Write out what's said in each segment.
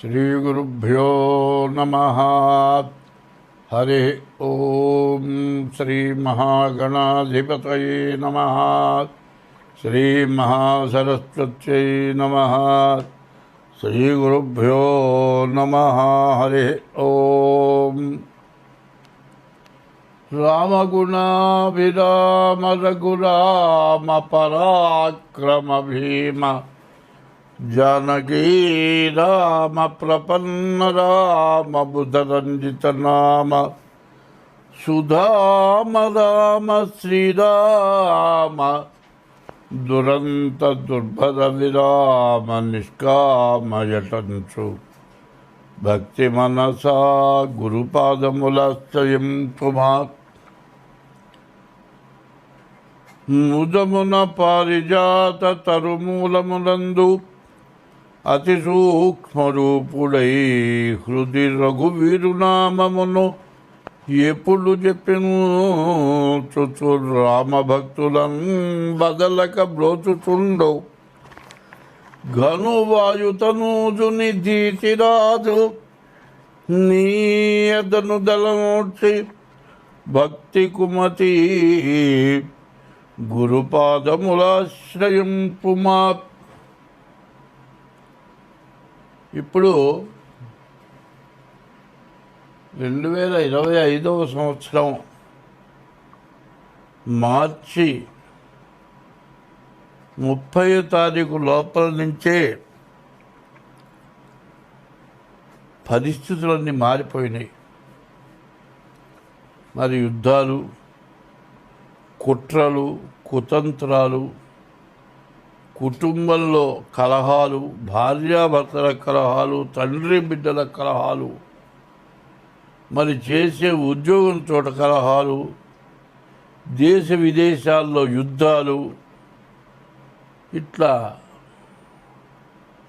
श्रीगुरुभ्यो नमः। हरि ॐ नम नमः। नम नमः। नम नमः। हरिः ॐ रामगुणाभिराम रघुराम पराक्रम भीम జానకీ రామ ప్రపన్న రామ బుధరంజిత నామ. సుధామ రామ శ్రీరామ. దురంత దుర్భర విరామ నిష్కామయటంచు భక్తి మనసా గురుపాదములాశ్రయం పుమా ముదమున పారిజాత తరుమూలమునందు అతి సూక్ష్మరూపుడై హృది రఘువీరునామమును ఎప్పుడు చెప్పిను? చుచు రామభక్తులం బదలక బ్రోచుచుండో ఘనువాయుతనూజుని ధీతిరాజు నీయదను దళమూర్చి భక్తి కుమతి గురుపాదములాశ్రయం పుమాప్ ఇప్పుడు రెండు వేల ఇరవై ఐదవ సంవత్సరం మార్చి ముప్పై తారీఖు లోపల నుంచే పరిస్థితులన్నీ మారిపోయినాయి. మరి యుద్ధాలు కుట్రలు కుతంత్రాలు కుటుంబంలో కలహాలు భార్యాభర్తల కలహాలు తండ్రి బిడ్డల కలహాలు మరి చేసే ఉద్యోగం చోట కలహాలు దేశ విదేశాల్లో యుద్ధాలు ఇట్లా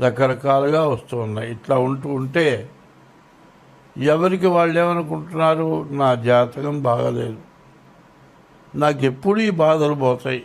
రకరకాలుగా వస్తున్నాయి ఇట్లా ఉంటూ ఉంటే ఎవరికి వాళ్ళు ఏమనుకుంటున్నారు? నా జాతకం బాగలేదు. నాకు ఎప్పుడు ఈ బాధలు పోతాయి.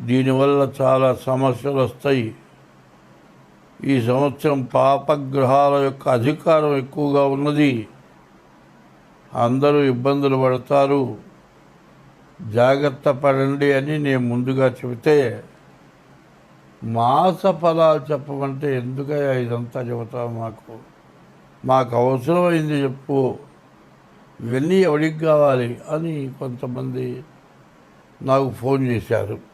దీనివల్ల చాలా సమస్యలు వస్తాయి. ఈ సంవత్సరం పాపగ్రహాల యొక్క అధికారం ఎక్కువగా ఉన్నది. అందరూ ఇబ్బందులు పడతారు. జాగ్రత్త పడండి అని నేను ముందుగా చెబితే మాస ఫలాలు చెప్పమంటే ఎందుకయ్యా ఇదంతా చెబుతావు మాకు? మాకు అవసరమైంది చెప్పు. ఇవన్నీ ఎవరికి కావాలి అని కొంతమంది నాకు ఫోన్ చేశారు.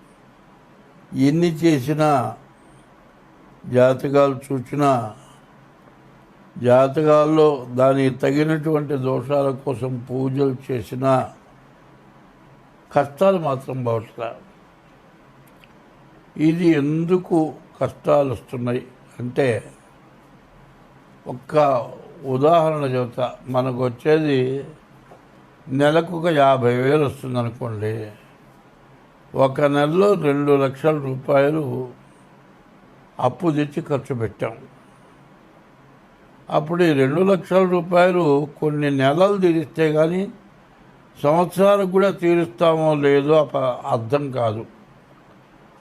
ఎన్ని చేసినా జాతకాలు చూసినా జాతకాల్లో దానికి తగినటువంటి దోషాల కోసం పూజలు చేసినా కష్టాలు మాత్రం పోవట్లా ఇది ఎందుకు కష్టాలు వస్తున్నాయి అంటే ఒక్క ఉదాహరణ చెబుతా. మనకు వచ్చేది నెలకు ఒక యాభై వేలు వస్తుంది అనుకోండి ఒక నెలలో రెండు లక్షల రూపాయలు అప్పు తెచ్చి ఖర్చు పెట్టాం. అప్పుడు ఈ రెండు లక్షల రూపాయలు కొన్ని నెలలు తీరిస్తే కానీ సంవత్సరాలకు కూడా తీరుస్తామో లేదో అర్థం కాదు.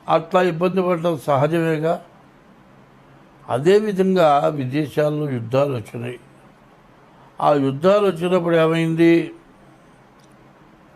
అట్లా ఇబ్బంది పడటం సహజమేగా. అదేవిధంగా విదేశాల్లో యుద్ధాలు వచ్చినాయి. ఆ యుద్ధాలు వచ్చినప్పుడు ఏమైంది?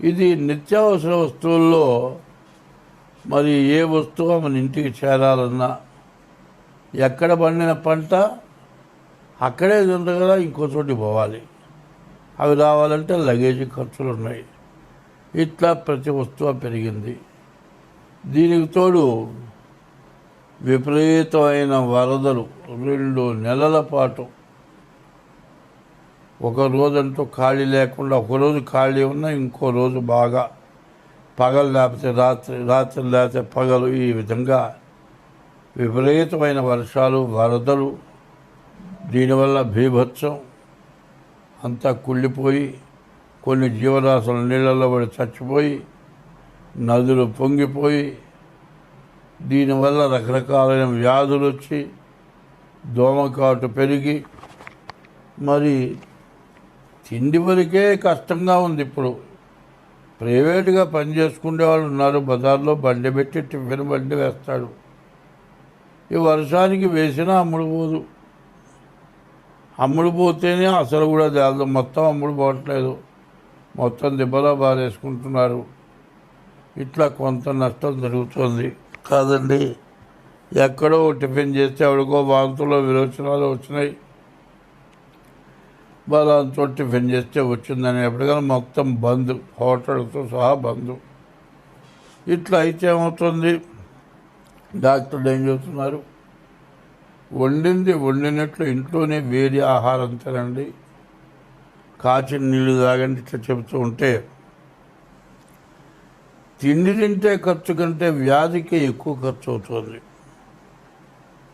ఇది నిత్యావసర వస్తువుల్లో మరి ఏ వస్తువు మన ఇంటికి చేరాలన్నా ఎక్కడ పండిన పంట అక్కడే ఉంది కదా ఇంకో చోటికి పోవాలి. అవి రావాలంటే లగేజ్ ఖర్చులు ఉన్నాయి. ఇట్లా ప్రతి వస్తువు పెరిగింది. దీనికి తోడు విపరీతమైన వరదలు రెండు నెలల పాటు ఒక రోజంటూ ఖాళీ లేకుండా ఒక రోజు ఖాళీ ఉన్నా ఇంకో రోజు బాగా పగలు లేకపోతే రాత్రి రాత్రి లేకపోతే పగలు. ఈ విధంగా విపరీతమైన వర్షాలు వరదలు దీనివల్ల భీభత్సం అంతా కుళ్ళిపోయి కొన్ని జీవరాశులు నీళ్ళల్లో పడి చచ్చిపోయి నదులు పొంగిపోయి దీనివల్ల రకరకాలైన వ్యాధులు వచ్చి దోమకాటు పెరిగి మరి తిండి వరకే కష్టంగా ఉంది ఇప్పుడు. ప్రైవేటుగా పని చేసుకునే వాళ్ళు ఉన్నారు. బజార్లో బండి పెట్టి టిఫిన్ బండి వేస్తాడు. ఈ వర్షానికి వేసినా అమ్ముడు పోదు. అమ్ముడు పోతేనే అసలు కూడా తేలదు. మొత్తం అమ్ముడు పోవట్లేదు. మొత్తం దెబ్బలా బారేసుకుంటున్నారు ఇట్లా కొంత నష్టం జరుగుతుంది. కాదండి ఎక్కడో టిఫిన్ చేస్తే ఎవడికో వాంతులో విరోచనాలు వచ్చినాయి. బలాంతో టిఫిన్ చేస్తే వచ్చిందని ఎప్పటికైనా మొత్తం బంద్ హోటల్తో సహా బంద్. ఇట్లా అయితే ఏమవుతుంది? డాక్టర్లు ఏం చెబుతున్నారు? వండింది వండినట్లు ఇంట్లోనే వేడి ఆహారం తినండి. కాచిన నీళ్ళు తాగండి ఇట్లా చెబుతూ ఉంటే తిండి తింటే ఖర్చు కంటే వ్యాధికి ఎక్కువ ఖర్చు అవుతుంది.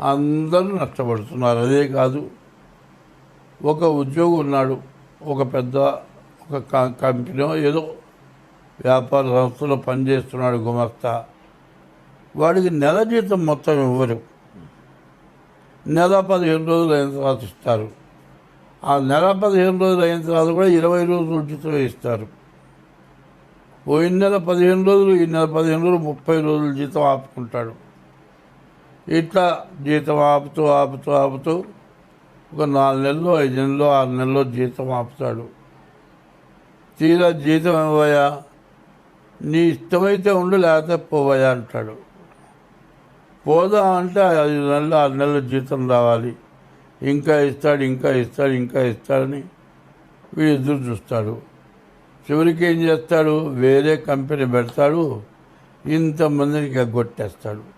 అందరూ నష్టపడుతున్నారు. అదే కాదు ఒక ఉద్యోగి ఉన్నాడు ఒక పెద్ద ఒక కంపెనీ ఏదో వ్యాపార సంస్థలో పనిచేస్తున్నాడు గుమస్తా. వాడికి నెల జీతం మొత్తం ఇవ్వరు. నెల పదిహేను రోజులు అయిన తర్వాత ఇస్తారు. ఆ నెల పదిహేను రోజులు అయిన తర్వాత కూడా ఇరవై రోజులు జీతం ఇస్తారు. పోయిన నెల పదిహేను రోజులు ఈ నెల పదిహేను రోజులు ముప్పై రోజులు జీతం ఆపుకుంటాడు. ఇట్లా జీతం ఆపుతూ ఆపుతూ ఆపుతూ ఒక నాలుగు నెలలు ఐదు నెలలు ఆరు నెలలు జీతం ఆపుతాడు. తీరా జీతం ఇవ్వయా నీ ఇష్టమైతే ఉండు లేకపోతే పోవయా అంటాడు. పోదా అంటే ఐదు నెలలు ఆరు నెలలు జీతం రావాలి. ఇంకా ఇస్తాడు ఇంకా ఇస్తాడు ఇంకా ఇస్తాడని వీడు ఎదురు చూస్తాడు చివరికి ఏం చేస్తాడు? వేరే కంపెనీ పెడతాడు ఇంతమందిని ఎగ్గొట్టేస్తాడు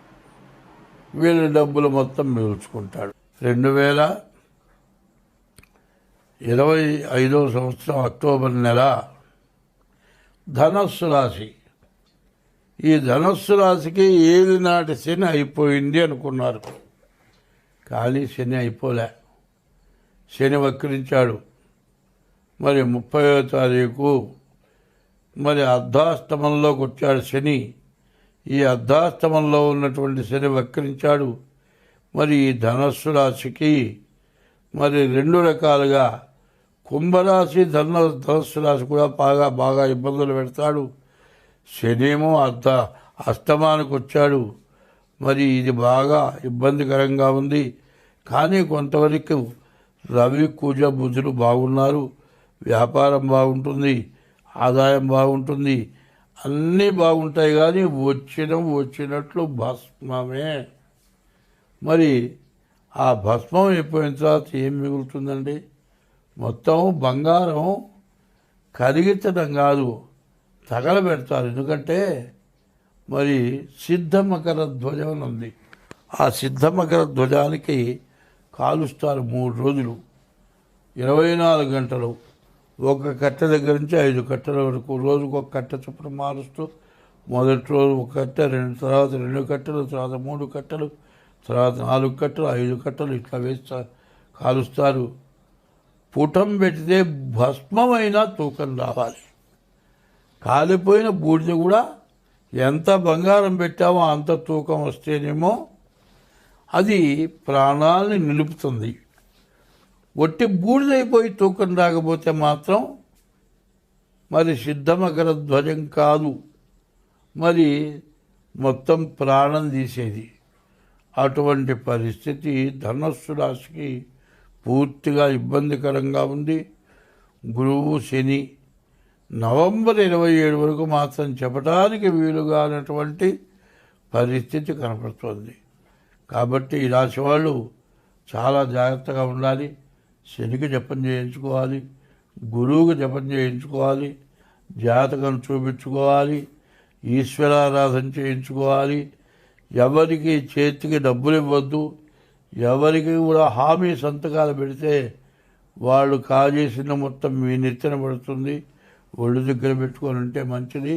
వీళ్ళ డబ్బులు మొత్తం మిగుల్చుకుంటాడు. రెండు వేల ఇరవై ఐదవ సంవత్సరం అక్టోబర్ నెల ధనస్సు రాశి. ఈ ధనస్సు రాశికి ఏది నాటి శని అయిపోయింది అనుకున్నారు. కానీ శని అయిపోలే. శని వక్రించాడు. మరి ముప్పయో తారీఖు మరి అర్ధాష్టమంలోకి వచ్చాడు శని. ఈ అర్ధాస్తమంలో ఉన్నటువంటి శని వక్రించాడు. మరి ఈ ధనస్సు రాశికి మరి రెండు రకాలుగా కుంభరాశి ధన ధనస్సు రాశి కూడా బాగా బాగా ఇబ్బందులు పెడతాడు. శనేమో అర్ధ అస్తమానికి వచ్చాడు. మరి ఇది బాగా ఇబ్బందికరంగా ఉంది. కానీ కొంతవరకు రవి కూజ బుధులు బాగున్నారు. వ్యాపారం బాగుంటుంది. ఆదాయం బాగుంటుంది. అన్నీ బాగుంటాయి కానీ వచ్చిన వచ్చినట్లు భస్మమే. మరి ఆ భస్మం అయిపోయిన తర్వాత ఏం మిగులుతుందండి? మొత్తం బంగారం కరిగించడం కాదు తగలబెడతారు. ఎందుకంటే మరి సిద్ధమకర ధ్వజం అని ఉంది. ఆ సిద్ధమకర ధ్వజానికి కాలుస్తారు మూడు రోజులు. ఇరవై నాలుగు గంటలు. ఒక కట్ట దగ్గర నుంచి ఐదు కట్టెల వరకు. రోజుకు ఒక కట్ట చొప్పున మారుస్తూ మొదటి రోజు ఒక కట్ట రెండు తర్వాత రెండు కట్టలు తర్వాత మూడు కట్టలు తర్వాత నాలుగు కట్టలు ఐదు కట్టలు ఇట్లా వేస్తా కాలుస్తారు. పుటం పెడితే భస్మమైన తూకం రావాలి. కాలిపోయిన బూడిద కూడా ఎంత బంగారం పెట్టామో అంత తూకం వస్తేనేమో అది ప్రాణాలని నిలుపుతుంది. ఒట్టి బూడిదైపోయి తూకం రాకపోతే మాత్రం మరి సిద్ధమకర ధ్వజం కాదు. మరి మొత్తం ప్రాణం తీసేది. అటువంటి పరిస్థితి ధనస్సు రాశికి పూర్తిగా ఇబ్బందికరంగా ఉంది. గురువు శని నవంబర్ ఇరవై ఏడు వరకు మాత్రం చెప్పడానికి వీలుగానటువంటి పరిస్థితి కనపడుతోంది. కాబట్టి ఈ రాశి వాళ్ళు చాలా జాగ్రత్తగా ఉండాలి. శనికి జపం చేయించుకోవాలి గురువుకు జపం చేయించుకోవాలి జాతకం చూపించుకోవాలి ఈశ్వరారాధన చేయించుకోవాలి. ఎవరికి చేతికి డబ్బులు ఇవ్వద్దు ఎవరికి కూడా హామీ సంతకాలు పెడితే వాళ్ళు కాజేసిన మొత్తం మీ నెత్తిన పడుతుంది. ఒళ్ళు దగ్గర పెట్టుకొని ఉంటే మంచిది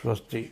స్వస్తి.